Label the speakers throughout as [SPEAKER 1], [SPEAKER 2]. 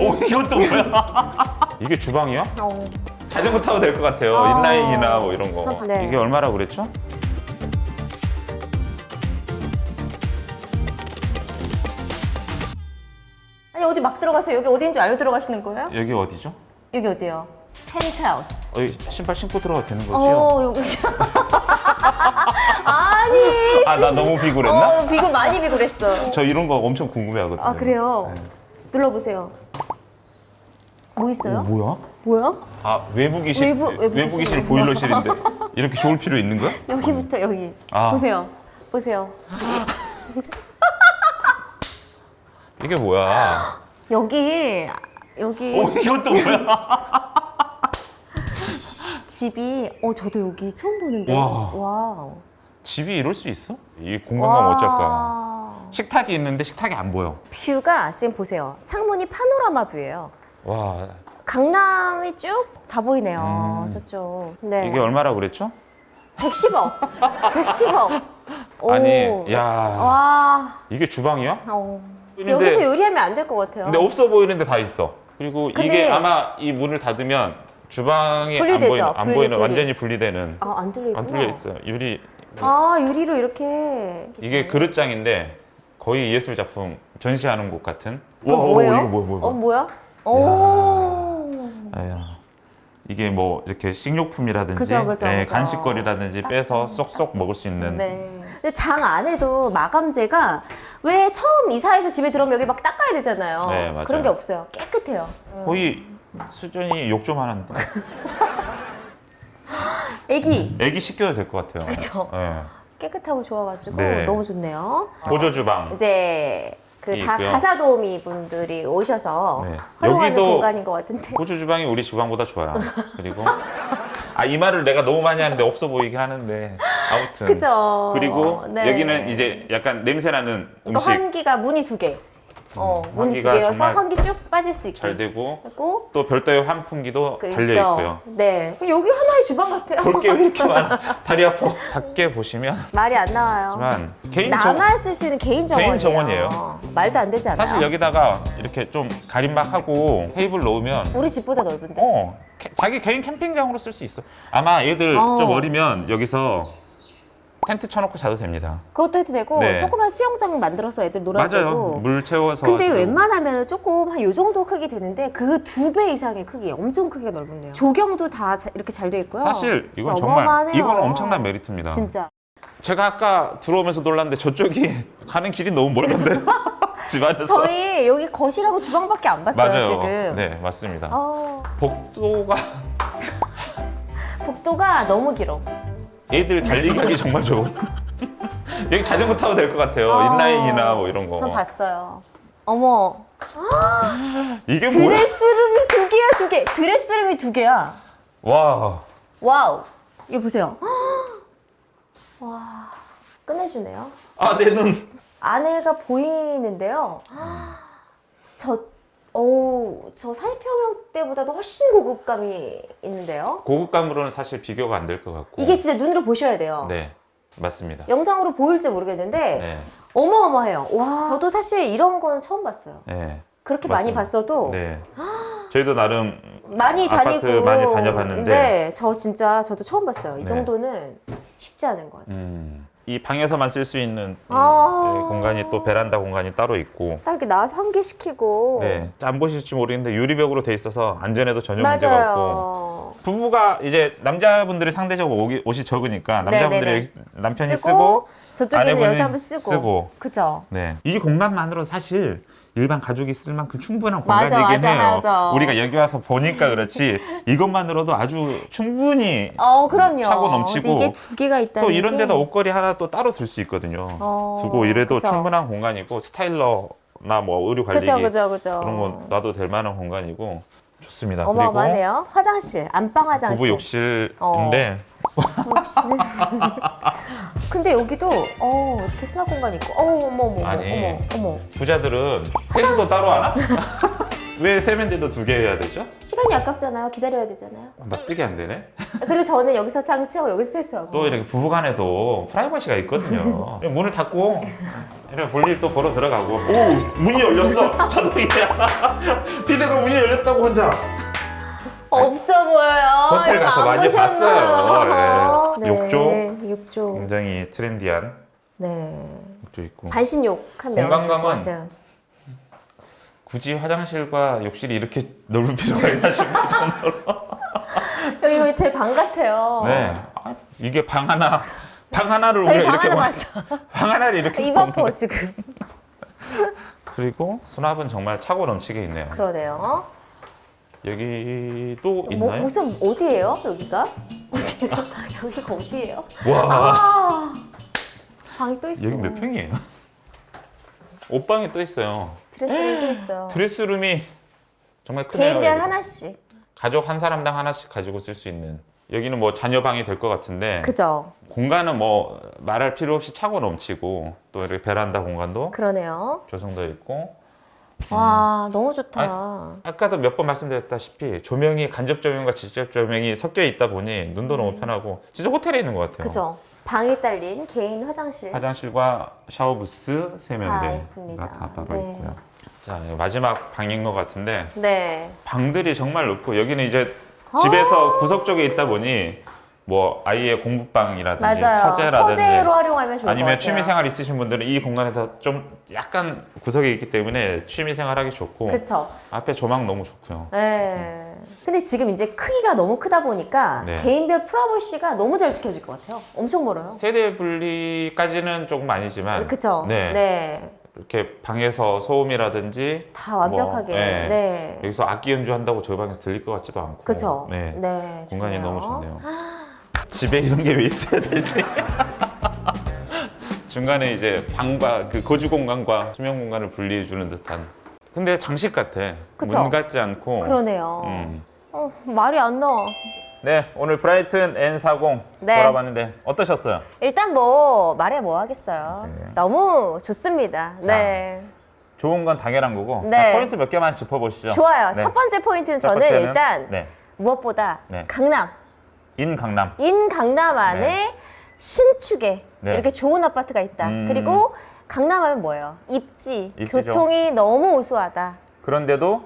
[SPEAKER 1] 오 이것도 뭐야? 이게 주방이야?
[SPEAKER 2] 어.
[SPEAKER 1] 자전거 타도 될것 같아요.
[SPEAKER 2] 아.
[SPEAKER 1] 인라인이나 뭐 이런 거.
[SPEAKER 2] 저- 네.
[SPEAKER 1] 이게 얼마라고 그랬죠?
[SPEAKER 2] 아니 어디 막 들어가세요? 여기 어디인 줄 알고 들어가시는 거예요?
[SPEAKER 1] 여기 어디죠?
[SPEAKER 2] 여기 어디요? 펜트하우스.
[SPEAKER 1] 어, 이 신발 신고 들어가도 되는 거죠?
[SPEAKER 2] 어 여기 아니
[SPEAKER 1] 아 나 너무 비굴했나?
[SPEAKER 2] 어 비굴 많이 비굴했어.
[SPEAKER 1] 저 이런 거 엄청 궁금해 하거든요.
[SPEAKER 2] 아 그래요?
[SPEAKER 1] 네.
[SPEAKER 2] 눌러보세요. 뭐 있어요?
[SPEAKER 1] 어, 뭐야?
[SPEAKER 2] 뭐야?
[SPEAKER 1] 아 외부 기실
[SPEAKER 2] 외부- 외부기실.
[SPEAKER 1] 외부 기실 보일러실인데 이렇게 좋을 필요 있는 거야?
[SPEAKER 2] 여기부터 여기.
[SPEAKER 1] 아.
[SPEAKER 2] 보세요. 보세요.
[SPEAKER 1] 이게 뭐야?
[SPEAKER 2] 여기 여기
[SPEAKER 1] 어 이것도 뭐야?
[SPEAKER 2] 집이 어 저도 여기 처음 보는데.
[SPEAKER 1] 와.
[SPEAKER 2] 와우.
[SPEAKER 1] 집이 이럴 수 있어? 이 공간감 어쩔까?
[SPEAKER 2] 와.
[SPEAKER 1] 식탁이 있는데 식탁이 안 보여.
[SPEAKER 2] 뷰가 지금 보세요. 창문이 파노라마 뷰예요.
[SPEAKER 1] 와
[SPEAKER 2] 강남이 쭉 다 보이네요.
[SPEAKER 1] 음.
[SPEAKER 2] 저쪽. 네.
[SPEAKER 1] 이게 얼마라고 그랬죠?
[SPEAKER 2] 110억. 110억. 오.
[SPEAKER 1] 아니 야
[SPEAKER 2] 와.
[SPEAKER 1] 이게 주방이야?
[SPEAKER 2] 어.
[SPEAKER 1] 근데-
[SPEAKER 2] 여기서 요리하면 안 될 것 같아요.
[SPEAKER 1] 근데 없어 보이는데 다 있어. 그리고
[SPEAKER 2] 근데-
[SPEAKER 1] 이게 아마 이 문을 닫으면 주방이
[SPEAKER 2] 분리되죠.
[SPEAKER 1] 안 보이는, 안
[SPEAKER 2] 분리,
[SPEAKER 1] 보이는
[SPEAKER 2] 분리.
[SPEAKER 1] 완전히 분리되는
[SPEAKER 2] 아, 안 뚫려 있구나.
[SPEAKER 1] 안 뚫려 있어요. 유리
[SPEAKER 2] 아, 유리로 이렇게.
[SPEAKER 1] 이게 그릇장인데 거의 예술 작품 전시하는 곳 같은. 와, 어,
[SPEAKER 2] 뭐예요?
[SPEAKER 1] 이거 뭐야 뭐야.
[SPEAKER 2] 어,
[SPEAKER 1] 뭐야.
[SPEAKER 2] 뭐야? 오.
[SPEAKER 1] 아야. 이게 뭐 이렇게 식료품이라든지
[SPEAKER 2] 그죠, 그죠,
[SPEAKER 1] 예,
[SPEAKER 2] 그죠.
[SPEAKER 1] 간식거리라든지 빼서 쏙쏙 먹을 수 있는
[SPEAKER 2] 네. 근데 장 안에도 마감재가 왜 처음 이사해서 집에 들어오면 여기 막 닦아야 되잖아요.
[SPEAKER 1] 네, 맞아요.
[SPEAKER 2] 그런 게 없어요. 깨끗해요. 음.
[SPEAKER 1] 거의 수준이 욕 좀 하는데
[SPEAKER 2] 애기
[SPEAKER 1] 애기 시켜도 될 것 같아요.
[SPEAKER 2] 그죠.
[SPEAKER 1] 예.
[SPEAKER 2] 깨끗하고 좋아가지고
[SPEAKER 1] 네.
[SPEAKER 2] 너무 좋네요.
[SPEAKER 1] 보조 주방.
[SPEAKER 2] 이제 그 다
[SPEAKER 1] 있고요.
[SPEAKER 2] 가사 도우미 분들이 오셔서
[SPEAKER 1] 네.
[SPEAKER 2] 활용하는
[SPEAKER 1] 여기도
[SPEAKER 2] 공간인 것 같은데.
[SPEAKER 1] 보조 주방이 우리 주방보다 좋아요. 그리고 아 이 말을 내가 너무 많이 하는데 없어 보이긴 하는데 아무튼
[SPEAKER 2] 그죠.
[SPEAKER 1] 그리고
[SPEAKER 2] 네.
[SPEAKER 1] 여기는 이제 약간 냄새 나는
[SPEAKER 2] 또
[SPEAKER 1] 음식
[SPEAKER 2] 환기가 문이 두 개. 어,
[SPEAKER 1] 음,
[SPEAKER 2] 문이 두
[SPEAKER 1] 환기가
[SPEAKER 2] 개여서
[SPEAKER 1] 정말
[SPEAKER 2] 환기 쭉 빠질 수 있게.
[SPEAKER 1] 잘 되고
[SPEAKER 2] 그리고
[SPEAKER 1] 또 별도의 환풍기도
[SPEAKER 2] 그
[SPEAKER 1] 달려. 있고요.
[SPEAKER 2] 네. 그럼 여기 하나의 주방 같아요.
[SPEAKER 1] 볼 게 왜 이렇게 많아? 다리 아파. 밖에 보시면
[SPEAKER 2] 말이 안 나와요.
[SPEAKER 1] 하지만 개인 정
[SPEAKER 2] 나만 쓸 수 있는 개인 정원이에요.
[SPEAKER 1] 개인 정원이에요.
[SPEAKER 2] 말도 안 되지 않아요?
[SPEAKER 1] 사실 여기다가 이렇게 좀 가림막 하고 테이블 놓으면
[SPEAKER 2] 우리 집보다 넓은데.
[SPEAKER 1] 어 캐- 자기 개인 캠핑장으로 쓸 수 있어. 아마 얘들
[SPEAKER 2] 어.
[SPEAKER 1] 좀 어리면 여기서 텐트 쳐놓고 자도 됩니다.
[SPEAKER 2] 그것도 해도 되고
[SPEAKER 1] 네.
[SPEAKER 2] 조그만 수영장 만들어서 애들 놀아도
[SPEAKER 1] 맞아요.
[SPEAKER 2] 되고.
[SPEAKER 1] 물 채워서.
[SPEAKER 2] 근데 웬만하면 조금 한 요 정도 크기 되는데 그 두 배 이상의 크기, 엄청 크기가 넓은데요. 조경도 다 자- 이렇게 잘 돼 있고요.
[SPEAKER 1] 사실 이건 정말
[SPEAKER 2] 어마어마하네요.
[SPEAKER 1] 이건 엄청난 메리트입니다.
[SPEAKER 2] 진짜.
[SPEAKER 1] 제가 아까 들어오면서 놀랐는데 저쪽이 가는 길이 너무 멀던데 집 안에서.
[SPEAKER 2] 저희 여기 거실하고 주방밖에 안 봤어요
[SPEAKER 1] 맞아요.
[SPEAKER 2] 지금.
[SPEAKER 1] 네 맞습니다.
[SPEAKER 2] 어,
[SPEAKER 1] 복도가
[SPEAKER 2] 복도가 너무 길어.
[SPEAKER 1] 애들 달리기 하기 정말 좋은. 여기 자전거 타도 될 것 같아요.
[SPEAKER 2] 어,
[SPEAKER 1] 인라인이나 뭐 이런 거.
[SPEAKER 2] 전 봤어요. 어머,
[SPEAKER 1] 이게 뭐야?
[SPEAKER 2] 드레스룸이 두 개야 두 개. 드레스룸이 두 개야.
[SPEAKER 1] 와.
[SPEAKER 2] 와우. 이거 보세요. 와, 끝내주네요.
[SPEAKER 1] 아 내 눈.
[SPEAKER 2] 안에가 보이는데요. 저, 어우, 저 살평형 때보다도 훨씬 고급감이 있는데요.
[SPEAKER 1] 고급감으로는 사실 비교가 안 될 것 같고.
[SPEAKER 2] 이게 진짜 눈으로 보셔야 돼요.
[SPEAKER 1] 네 맞습니다.
[SPEAKER 2] 영상으로 보일지 모르겠는데
[SPEAKER 1] 네.
[SPEAKER 2] 어마어마해요. 와, 저도 사실 이런 건 처음 봤어요.
[SPEAKER 1] 네.
[SPEAKER 2] 그렇게 많이
[SPEAKER 1] 맞습니다.
[SPEAKER 2] 봤어도
[SPEAKER 1] 네. 저희도 나름
[SPEAKER 2] 많이
[SPEAKER 1] 아파트
[SPEAKER 2] 다니고
[SPEAKER 1] 많이 다녀봤는데.
[SPEAKER 2] 네, 저 진짜 저도 처음 봤어요. 이
[SPEAKER 1] 네.
[SPEAKER 2] 정도는 쉽지 않은 것 같아요.
[SPEAKER 1] 음, 이 방에서만 쓸 수 있는 음,
[SPEAKER 2] 아.
[SPEAKER 1] 네, 공간이 또 베란다 공간이 따로 있고.
[SPEAKER 2] 딱 이렇게 나와서 환기시키고
[SPEAKER 1] 네. 안 보실지 모르겠는데 유리벽으로 돼 있어서 안전에도 전혀 문제가 없고.
[SPEAKER 2] 맞아요.
[SPEAKER 1] 부부가 이제 남자분들이 상대적으로 옷이, 옷이 적으니까 남자분들이
[SPEAKER 2] 네네네.
[SPEAKER 1] 남편이 쓰고,
[SPEAKER 2] 쓰고, 저쪽에는
[SPEAKER 1] 아내분이
[SPEAKER 2] 여자분 쓰고,
[SPEAKER 1] 쓰고.
[SPEAKER 2] 그죠?
[SPEAKER 1] 네. 이 공간만으로 사실 일반 가족이 쓸 만큼 충분한 공간이긴
[SPEAKER 2] 맞아,
[SPEAKER 1] 해요.
[SPEAKER 2] 맞아.
[SPEAKER 1] 우리가 여기 와서 보니까 그렇지 이것만으로도 아주 충분히
[SPEAKER 2] 어, 그럼요.
[SPEAKER 1] 차고 넘치고
[SPEAKER 2] 이게 두 개가 있다는
[SPEAKER 1] 또 이런
[SPEAKER 2] 게
[SPEAKER 1] 데다 옷걸이 하나 또 따로 둘 수 있거든요.
[SPEAKER 2] 어,
[SPEAKER 1] 두고 이래도
[SPEAKER 2] 그죠.
[SPEAKER 1] 충분한 공간이고 스타일러나 뭐 의류 관리기
[SPEAKER 2] 그죠, 그죠, 그죠.
[SPEAKER 1] 그런 거 놔도 될 만한 공간이고 좋습니다.
[SPEAKER 2] 어마어마하네요. 화장실, 안방 화장실.
[SPEAKER 1] 부부 욕실인데
[SPEAKER 2] 욕실. 근데 여기도 어 이렇게 수납 공간 있고, 어 어머 어머 어머
[SPEAKER 1] 아니.
[SPEAKER 2] 어머 어머
[SPEAKER 1] 부자들은 세수도 따로 하나? 왜 세면대도 두 개 해야 되죠?
[SPEAKER 2] 시간이 아깝잖아요. 기다려야 되잖아요.
[SPEAKER 1] 납득이 안 되네.
[SPEAKER 2] 그리고 저는 여기서 장치하고 여기서 세수하고.
[SPEAKER 1] 또 이렇게 부부간에도 프라이버시가 있거든요. 문을 닫고 이래 볼일 또 보러 들어가고. 오 문이 열렸어. 자동이야. 피드가 문이 열렸다고 혼자.
[SPEAKER 2] 없어 보여요.
[SPEAKER 1] 호텔
[SPEAKER 2] 이거
[SPEAKER 1] 가서
[SPEAKER 2] 안
[SPEAKER 1] 많이
[SPEAKER 2] 보셨나요?
[SPEAKER 1] 봤어요. 예. 욕조.
[SPEAKER 2] 욕조.
[SPEAKER 1] 굉장히 트렌디한
[SPEAKER 2] 네.
[SPEAKER 1] 욕조 있고.
[SPEAKER 2] 반신욕 하면
[SPEAKER 1] 공간감은-
[SPEAKER 2] 같아요.
[SPEAKER 1] 굳이 화장실과 욕실이 이렇게 넓을 필요가 있나 싶을 정도로.
[SPEAKER 2] 여기 거의 제방 같아요.
[SPEAKER 1] 네. 아, 이게 방 하나. 방 하나를
[SPEAKER 2] 저희
[SPEAKER 1] 우리가
[SPEAKER 2] 방
[SPEAKER 1] 이렇게
[SPEAKER 2] 하나
[SPEAKER 1] 막-
[SPEAKER 2] 봤어.
[SPEAKER 1] 방 하나를 이렇게
[SPEAKER 2] 입 아파
[SPEAKER 1] 보는데.
[SPEAKER 2] 지금.
[SPEAKER 1] 그리고 수납은 정말 차고 넘치게 있네요.
[SPEAKER 2] 그러네요.
[SPEAKER 1] 여기도
[SPEAKER 2] 뭐
[SPEAKER 1] 있나요?
[SPEAKER 2] 무슨 어디예요? 여기가? 어디예요? 여기가 어디예요?
[SPEAKER 1] 와.
[SPEAKER 2] 아 방이 또 있어.
[SPEAKER 1] 여기 몇 평이에요? 옷방이 또 있어요.
[SPEAKER 2] 드레스룸 또 있어요.
[SPEAKER 1] 드레스룸이 정말 크네요.
[SPEAKER 2] 개인별
[SPEAKER 1] 여기.
[SPEAKER 2] 하나씩.
[SPEAKER 1] 가족 한 사람당 하나씩 가지고 쓸 수 있는. 여기는 뭐 자녀 방이 될 것 같은데
[SPEAKER 2] 그죠?
[SPEAKER 1] 공간은 뭐 말할 필요 없이 차고 넘치고 또 이렇게 베란다 공간도
[SPEAKER 2] 그러네요.
[SPEAKER 1] 조성되어 있고
[SPEAKER 2] 와 너무 좋다.
[SPEAKER 1] 아까도 몇 번 말씀드렸다시피 조명이 간접 조명과 직접 조명이 섞여 있다 보니 눈도 너무 편하고 진짜 호텔에 있는 것 같아요.
[SPEAKER 2] 음. 그죠? 방에 딸린 개인 화장실.
[SPEAKER 1] 화장실과 샤워 부스
[SPEAKER 2] 다
[SPEAKER 1] 세면대가
[SPEAKER 2] 있습니다.
[SPEAKER 1] 다 따로
[SPEAKER 2] 네.
[SPEAKER 1] 있고요. 자 마지막 방인 것 같은데
[SPEAKER 2] 네.
[SPEAKER 1] 방들이 정말 높고 여기는 이제
[SPEAKER 2] 아.
[SPEAKER 1] 집에서 구석 쪽에 있다 보니 뭐 아이의 공부방이라든지
[SPEAKER 2] 맞아요.
[SPEAKER 1] 서재라든지
[SPEAKER 2] 서재로 활용하면 좋을 것
[SPEAKER 1] 아니면
[SPEAKER 2] 같아요.
[SPEAKER 1] 취미생활 있으신 분들은 이 공간에서 좀 약간 구석에 있기 때문에 취미생활 하기 좋고
[SPEAKER 2] 그쵸?
[SPEAKER 1] 앞에 조망 너무 좋고요.
[SPEAKER 2] 네. 근데 지금 이제 크기가 너무 크다 보니까
[SPEAKER 1] 네.
[SPEAKER 2] 개인별 프라이버시가 너무 잘 지켜질 것 같아요. 엄청 멀어요.
[SPEAKER 1] 세대 분리까지는 조금 아니지만
[SPEAKER 2] 그쵸?
[SPEAKER 1] 네.
[SPEAKER 2] 네.
[SPEAKER 1] 이렇게 방에서 소음이라든지
[SPEAKER 2] 다 완벽하게.
[SPEAKER 1] 뭐, 네.
[SPEAKER 2] 네.
[SPEAKER 1] 여기서 악기 연주한다고 저희 방에서 들릴 것 같지도 않고
[SPEAKER 2] 그쵸?
[SPEAKER 1] 네.
[SPEAKER 2] 네.
[SPEAKER 1] 공간이
[SPEAKER 2] 좋네요.
[SPEAKER 1] 너무 좋네요. 집에 이런 게 왜 있어야 되지? 중간에 이제 방과 그 거주 공간과 수면 공간을 분리해 주는 듯한. 근데 장식 같아.
[SPEAKER 2] 그쵸?
[SPEAKER 1] 문 같지 않고.
[SPEAKER 2] 그러네요.
[SPEAKER 1] 음.
[SPEAKER 2] 어, 말이 안 나와.
[SPEAKER 1] 네, 오늘 브라이튼 N40
[SPEAKER 2] 네.
[SPEAKER 1] 돌아봤는데 어떠셨어요?
[SPEAKER 2] 일단 뭐 말해 뭐 하겠어요.
[SPEAKER 1] 네.
[SPEAKER 2] 너무 좋습니다. 네.
[SPEAKER 1] 좋은 건 당연한 거고.
[SPEAKER 2] 네.
[SPEAKER 1] 자, 포인트 몇 개만 짚어보시죠.
[SPEAKER 2] 좋아요.
[SPEAKER 1] 네.
[SPEAKER 2] 첫 번째 포인트는
[SPEAKER 1] 첫
[SPEAKER 2] 저는
[SPEAKER 1] 번째는,
[SPEAKER 2] 일단
[SPEAKER 1] 네,
[SPEAKER 2] 무엇보다
[SPEAKER 1] 네.
[SPEAKER 2] 강남,
[SPEAKER 1] 인 강남.
[SPEAKER 2] 인 강남 안에 신축에
[SPEAKER 1] 네.
[SPEAKER 2] 이렇게 좋은 아파트가 있다.
[SPEAKER 1] 음.
[SPEAKER 2] 그리고 강남 하면 뭐예요? 입지,
[SPEAKER 1] 입지죠.
[SPEAKER 2] 교통이 너무 우수하다,
[SPEAKER 1] 그런데도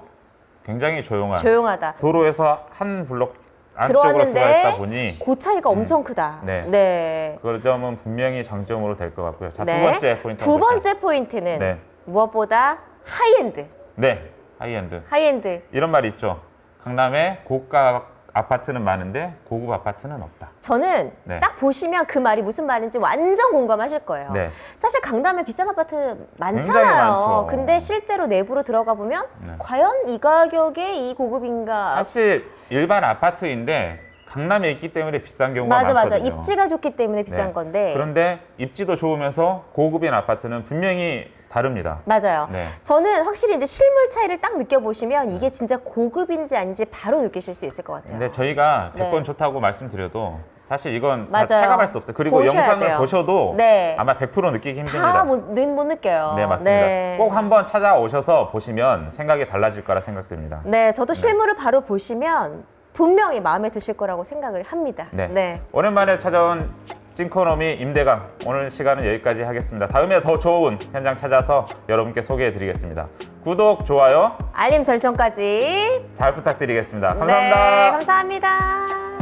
[SPEAKER 1] 굉장히 조용한.
[SPEAKER 2] 조용하다.
[SPEAKER 1] 도로에서 한 블록 안쪽으로
[SPEAKER 2] 들어왔는데
[SPEAKER 1] 보니
[SPEAKER 2] 그 차이가 엄청 크다.
[SPEAKER 1] 네.
[SPEAKER 2] 네.
[SPEAKER 1] 그 점은 분명히 장점으로 될 것 같고요. 자,
[SPEAKER 2] 네.
[SPEAKER 1] 두 번째 포인트.
[SPEAKER 2] 두 번째 포인트는
[SPEAKER 1] 네.
[SPEAKER 2] 무엇보다 하이엔드,
[SPEAKER 1] 네, 하이엔드.
[SPEAKER 2] 하이엔드.
[SPEAKER 1] 이런 말이 있죠. 강남에 고가 아파트는 많은데 고급 아파트는 없다.
[SPEAKER 2] 저는
[SPEAKER 1] 네.
[SPEAKER 2] 딱 보시면 그 말이 무슨 말인지 완전 공감하실 거예요.
[SPEAKER 1] 네.
[SPEAKER 2] 사실 강남에 비싼 아파트 많잖아요.
[SPEAKER 1] 많죠.
[SPEAKER 2] 근데 실제로 내부로 들어가 보면
[SPEAKER 1] 네.
[SPEAKER 2] 과연 이 가격에 이 고급인가?
[SPEAKER 1] 사실 일반 아파트인데 강남에 있기 때문에 비싼 경우가
[SPEAKER 2] 맞아 맞아.
[SPEAKER 1] 많거든요.
[SPEAKER 2] 입지가 좋기 때문에 비싼
[SPEAKER 1] 네.
[SPEAKER 2] 건데.
[SPEAKER 1] 그런데 입지도 좋으면서 고급인 아파트는 분명히 다릅니다.
[SPEAKER 2] 맞아요.
[SPEAKER 1] 네.
[SPEAKER 2] 저는 확실히 이제 실물 차이를 딱 느껴보시면 이게 진짜 고급인지 아닌지 바로 느끼실 수 있을 것 같아요.
[SPEAKER 1] 근데 저희가
[SPEAKER 2] 네.
[SPEAKER 1] 100번 좋다고 말씀드려도 사실 이건 다
[SPEAKER 2] 맞아요.
[SPEAKER 1] 체감할 수 없어요. 그리고
[SPEAKER 2] 보셔야
[SPEAKER 1] 영상을
[SPEAKER 2] 돼요.
[SPEAKER 1] 보셔도
[SPEAKER 2] 네.
[SPEAKER 1] 아마 100% 느끼기 힘듭니다.
[SPEAKER 2] 다못 못 느껴요.
[SPEAKER 1] 네, 맞습니다.
[SPEAKER 2] 네.
[SPEAKER 1] 꼭 한번 찾아오셔서 보시면 생각이 달라질 거라 생각됩니다.
[SPEAKER 2] 네, 저도 실물을 바로 보시면 분명히 마음에 드실 거라고 생각을 합니다.
[SPEAKER 1] 네.
[SPEAKER 2] 네.
[SPEAKER 1] 오랜만에 찾아온 찐코노미 임대강 오늘 시간은 여기까지 하겠습니다. 다음에 더 좋은 현장 찾아서 여러분께 소개해 드리겠습니다. 구독, 좋아요
[SPEAKER 2] 알림 설정까지.
[SPEAKER 1] 잘 부탁드리겠습니다. 감사합니다.
[SPEAKER 2] 네, 감사합니다.